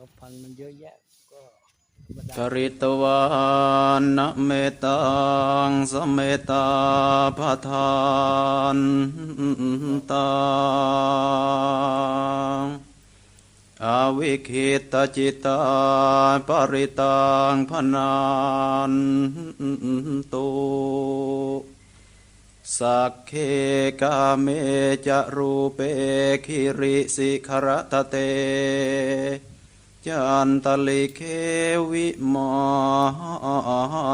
ก็พันมันเยอะแยะก็ธรรมจดาริตวานนะเมตังสเมตาพทานตังอวิคิตจิตาปริตังพนันตุสักเคกาเมจะรูเปคิริสิขรตเต จันตลิเควิมา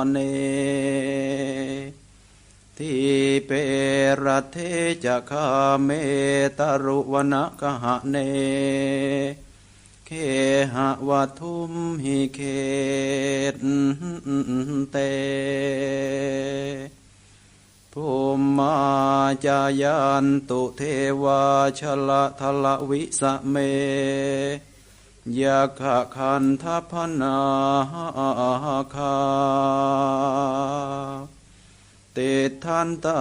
นเนทีเปรเทจะคาเมตรุวนกหะเน เคหะวัทุมหิเคตเตภูมมาจายันตุเทวาชละทละวิสะเม ยะขะคันทัพนาคาติทันตา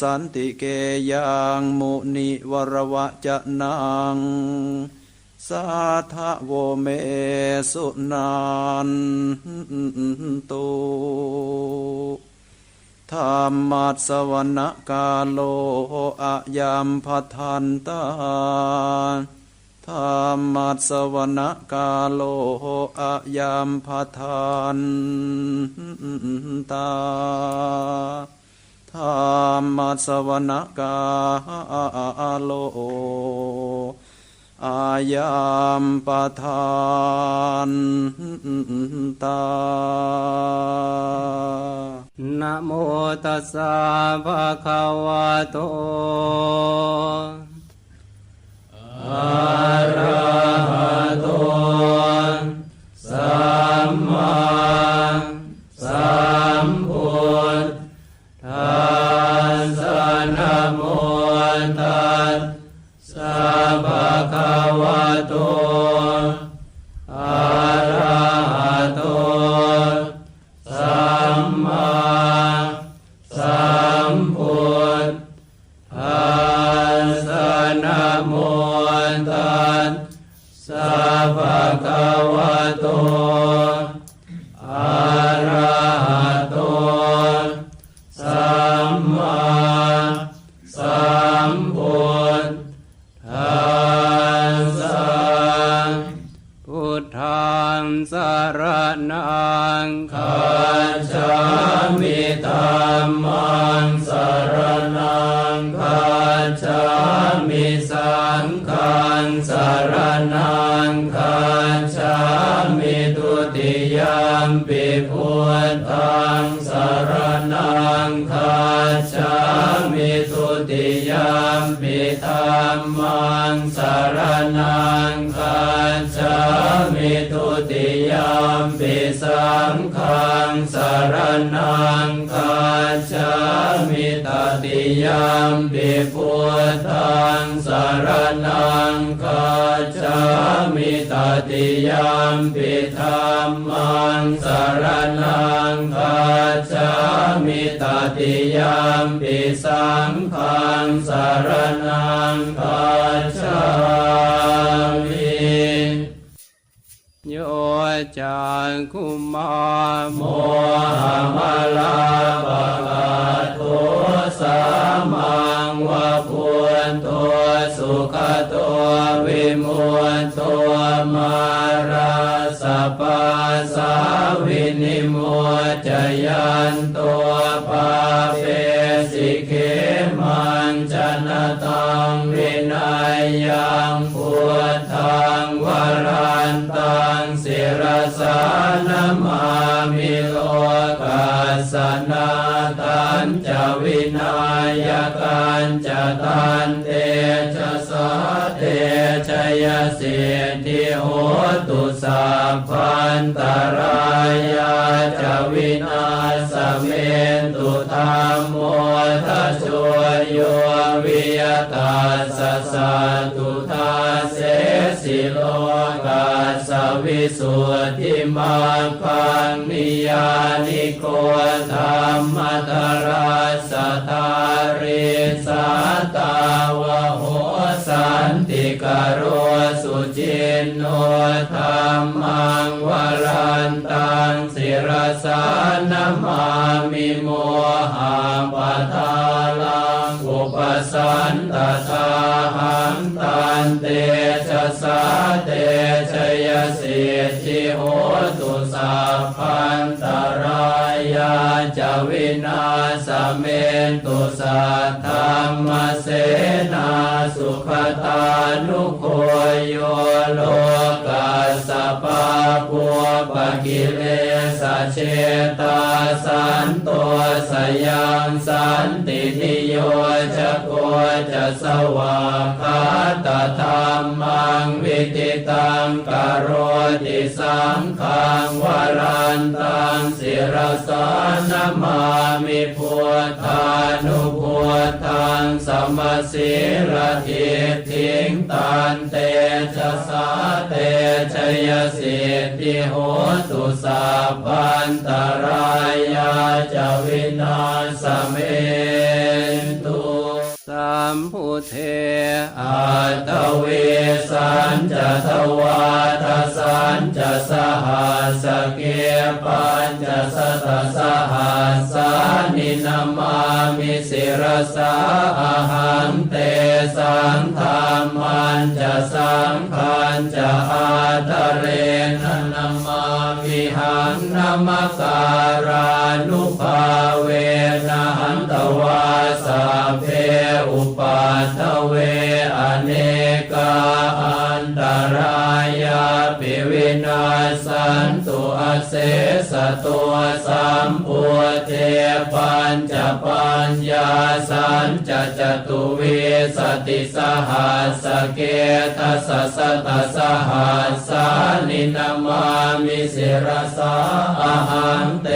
สันติเกยังมุนิวรวะจะนัง สาทะโวเมสุนันตุธรรมัสวรกาโลอะยามพัทันตา ธรรมัสวรกาโลอะยามพาทานตาธรรมัสวรกาโลอายามปาทานตา นะโมตัสสะภะคะวะโต อ สสะภะคะวะโตอะ งฆังสารนังคัจฉามิตุติยามปิพุทธังสารนังคัจฉามิตุติยามปิธรรมังสารนังคัจฉามิ ทุติยามปิสังฆังสารนังคัจามิตติยามปิพุทธังสารนังคัจามิตติยามปิธรรมังสารนังคัจามิตติยามปิสังฆังสารนังคัจามิ ยจักคุมาโมหมาลาปะกาโทสามังวะพุนตัวสุขตัววิมุตตัวมาราสปาสาวินิโมจยันตัวปาเปสิเขมันจนตังวินัยยังพุทธังวรัง สานมามิโลกัสสนาตันจะวินัยกันจะตันเตชะสาเตชยเสิทธิโหตุสัพพันตรายาจะวินาสเมนตุธรรมโมทัสสวโยวิยตาสสะตุทาเสสิโล สุทธิมาคังนิยานิโกธรรมทราสทาริสาตาวะโหสันติกโรสุจินโนธรรมังวรันตังศิรสานามามิโมหะปะทาลังอุปสันตทาหังตันเตชะสาเตชยสิ ชิโหตุสัพพันตรายาจะวินาสเมนตุสัทธรรมเสนาสุขตานุโคโยโล สะปะปัวปะกิเลสะเชตาสันตัวสยังสันติทิโยจะโกจะสวาคาตธรรมังวิติตังกโรติสังขังวรันตังศิรสานมามิพุทธานุ พุทธังสมศิรทิทิงตันเตชะสาเตชยสิทธิโหตุสาพันตรายาจวินาสเม มพุเทอาตเวสันจะทวาทสันจะสหัสเกปัญจะสตสหัสสานินามามิสิรสาอาหังเตสังธรรมันจะสังขันจะอาตเรนนามามิหังนามการานุภาเวนะหันตวาสัพเพ อุปาทเวอเนกาอันตรายาปิวินาสัน เสสตัวสัมปุเทปัญจะปัญญาสันจะจตุวิสติสหัสเกทัสสะตสหัสสานินามามิสิรสาอาหังเต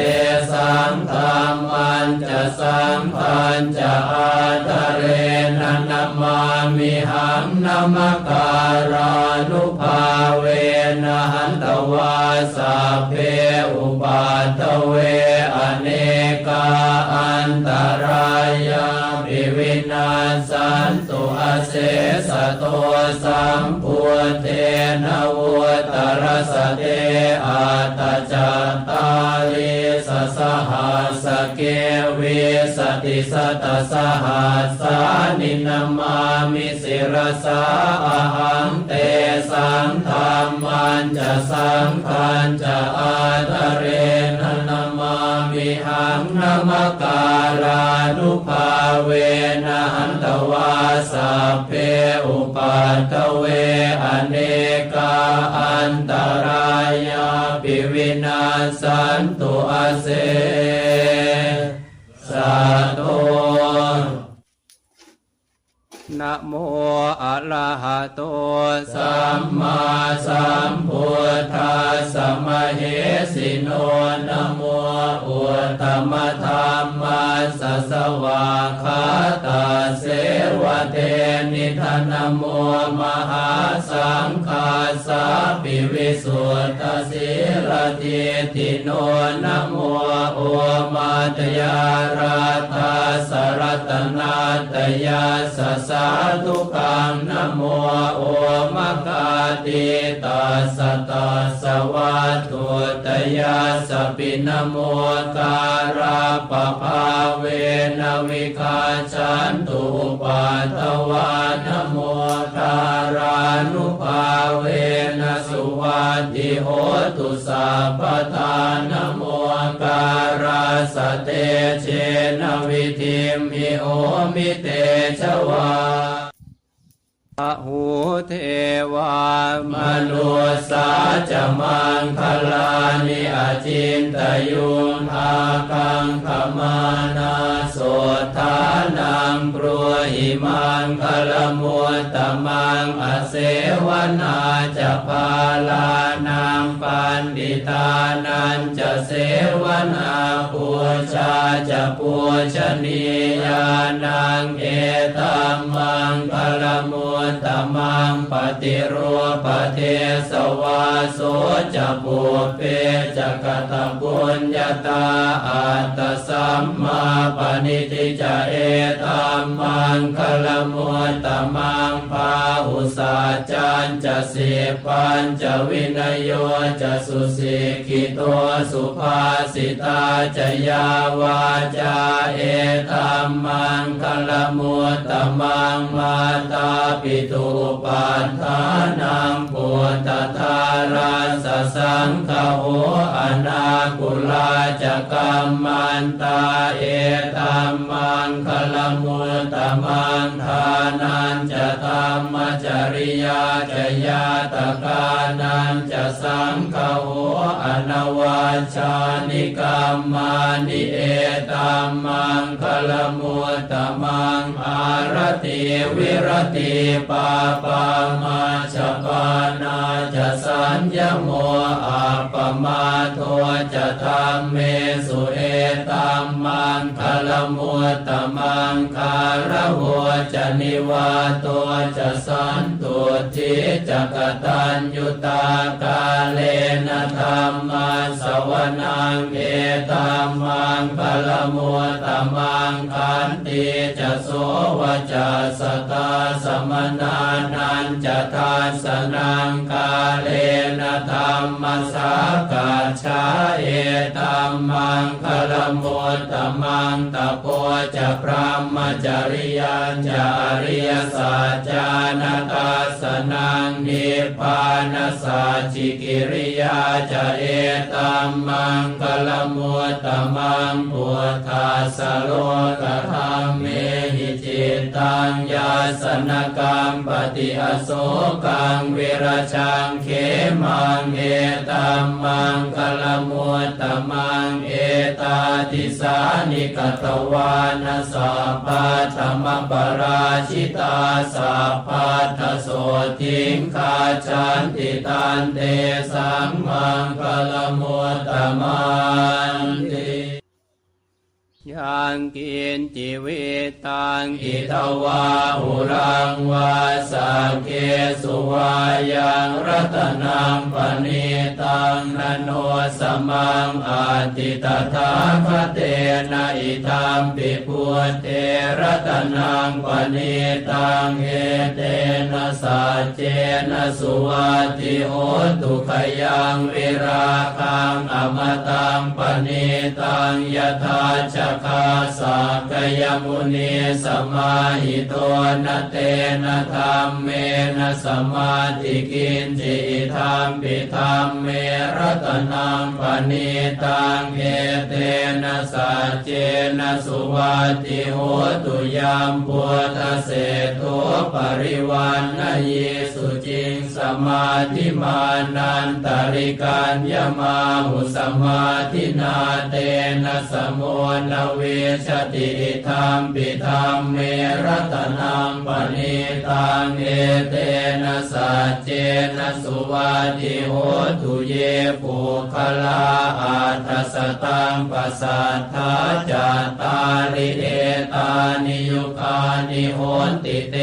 สังธรรมันจะสังพันจะอาตเรนนามามิหังนามการานุภาเว นะหันตวาสัพเพอุปัฏฐเวอเนกาอันตรายาปิวินาสันตุอเสสะโตสัมพุเทนวุตรสเตอาตจัตตาลิสสหั เกวิสติสตสหัสสานินามามิสิรสาอาหังเตสังธรรมันจะสังขันจะอาตเรนนามามิหังนามการานุภาเวนะหันตวาสัพเพอุปัฏฐเวอเนกาอันตรายาปิวินาสันตุอาเส ตุนะโมอะระหะโตสัมมาสัมพุทธัสสะมะเหสิโนนะโมอุตตมะธรรมัสสะวาคาตาเสวะเตนิทนะโมมหาสังฆาสาปิวิ สุทธสิรติติโนนโมโอมาตยาราธาสรตนาตยาสสาธุกังนโมโอมะกาติตัสตัสวะตุตยาสปินโมการาปภาเวนวิคาชันตุปัตตวานโมการานุภาเว ติโหตุสัพพทานโมการาสเตเชนวิธิมิโอมิเตชวา หูเทวามนุสาจมังคลานิอจินตยุงอาคังขมานาโสทานังปรัวหิมังคลมุตตมังอเสวนาจะพาลานังปันดิตานันจะเสวนาปูชาจะปูชนียานังเอตัมมังคลมุตตมังปฏิรูปเทสวาโสจะปุเปจะกตปุญญาตาอัตตสัมมาปณิทิจะเอตัมมังคลมุตตมังภาาหุสาจันจะเสปัญจะวินโยจะสุสิกิโตสุภาสิตาจะยาวาจาเอตัมมังคลมุตตมังมาตาปิตุปัฏฐานังปุตตทาราสสังฆโหอนาคุลาจกัมมันตาเอตัมมังคลมุตมังทานันจะธรรมจริยาจะยาตกานันจะสังฆโหอนวาชานิกรรมานิเอตัมมังคลมุตมังอารติวิรติปาปามาชปานาจะสัญญโมอาปมาโทจะธรรมเมสุเอตัมมังคลมุตตมังคารหัวจะนิวาตัวจะสันต ทิจักตัญยุตากาเลนะธรรมาสวนังเอตัมมังคลมุตตมังคันติจะโสวจัสตาสมนานันจะทานสนังกาเล นะธรรมสากาชาเอตัมมังคลมุตตมังตะโพจะพระมจริยัญจะอริยสัจจานตาสนังนิพพานสัจิกิริยาจะเอตัมมังคลมุตตมังพุทธาสโลกธรรมเม ตตังยาสนกรรมปฏิอโศกังเวรชังเขมังเอตัมมังคลมุตตมังเอตาติสานิกตวานะสัพพะธรรมปราชิตาสัพพัทโสทิงคาชันติตันเตสังมังคลมุตตมันติ ยังกินจิวิตังอิทวาหุรังวาสักเกสุวายังรัตนังปณิตังนโนสมังอาติตถาคเตนะอิทัมปิพุเตรัตนังปณิตังเอเตนะสัจเจนะสุวัติโหตุขยังวิราคังอมตังปณิตังยถาจคาสักยมุนีสมาหิโตนะเตนะธรรมเมนะสมาธิกินจิธรรมปิธรรมเมรัตนังปณิตังเอเตนะสัจเจนะสุวัติโหตุยามพุทธเศโทปริวันนะเยสุจิงสมาธิมานันตริการยมาหุสมาธินาเตนะสมุนเวชติธรรมปิธรรมเมรัตนังปณิตังเอเตนะสัจเจนะสุวัติโหตุเยปุคลาอัตสตังปัสสัทธาจัตตาริเอต นิยุคานิโหนติเต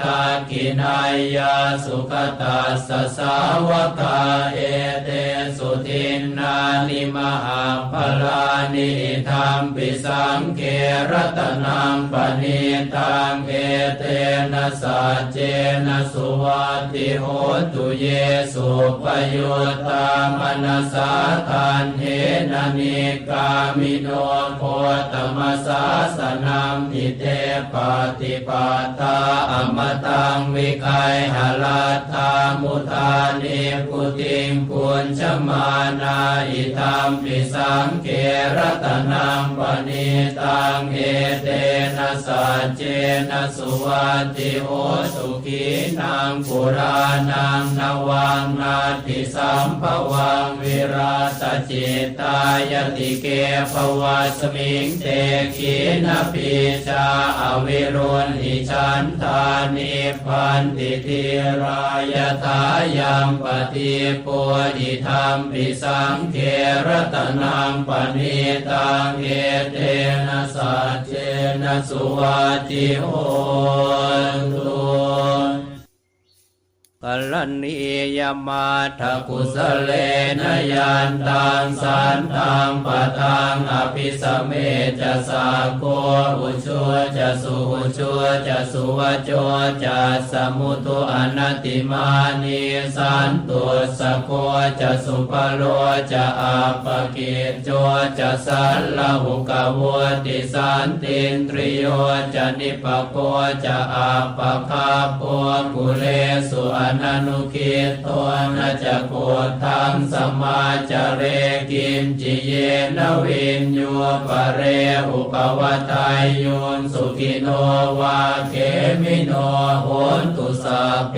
ตากินายาสุขตัสสาวกาเอเตสุทินนานิมหาภลานิธรรมปิสังเกรัตนังปณิตังเอเตนะสัจเจนะสุวัติโหตุเยสุปโยตตามนัสสาทันเทนนิกามิโนโคตมสาสนังทิเตปฏิปาตาอมตังวิกายหลัตามุทานิพุติงปุญชมานาอิธรรมปิสังเกรตนังปณิตังเอเตนะสัจเจนะสุวัติโหสุขีนางปุรานังนวังนาติสัมภวังวิรา สจิตายติเกภวะสมิงเตขีนปีชาอวิรุณหิชันทานิพันติทิรายทายังปฏิปุอิธรรมปิสังเกรตนังปณิตังเอเตนะสัจเจนะสุวัติโหตุ กัลนียมาทกุสเลนยันตังสันตังปะตังอภิสเมจะสาโกอุชัวจะสุอุชัวจะสุวโจจะสมุตุอนัติมานีสันตุสโกจะสุปโลจะอาปกิจโจจะสัลลหุกวติสันตินตริโยจะนิปโกจะอาปคาโปกุเลสุอนันุคิตตัวนาจะโกทังสมมาจเรกิมจิเยนวินโยปะเรอุปวัตายโยนสุขิโนวาเขมิโนโหนตุสัพเพ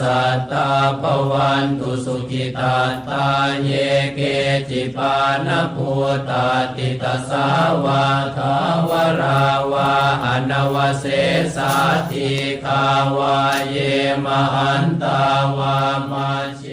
สัตตาปวันตุสุขิตาตาเยเกจิปานภูตาติตสาวาทาวราวาอนวเสสาธิคาวาเยมหันตาวามาช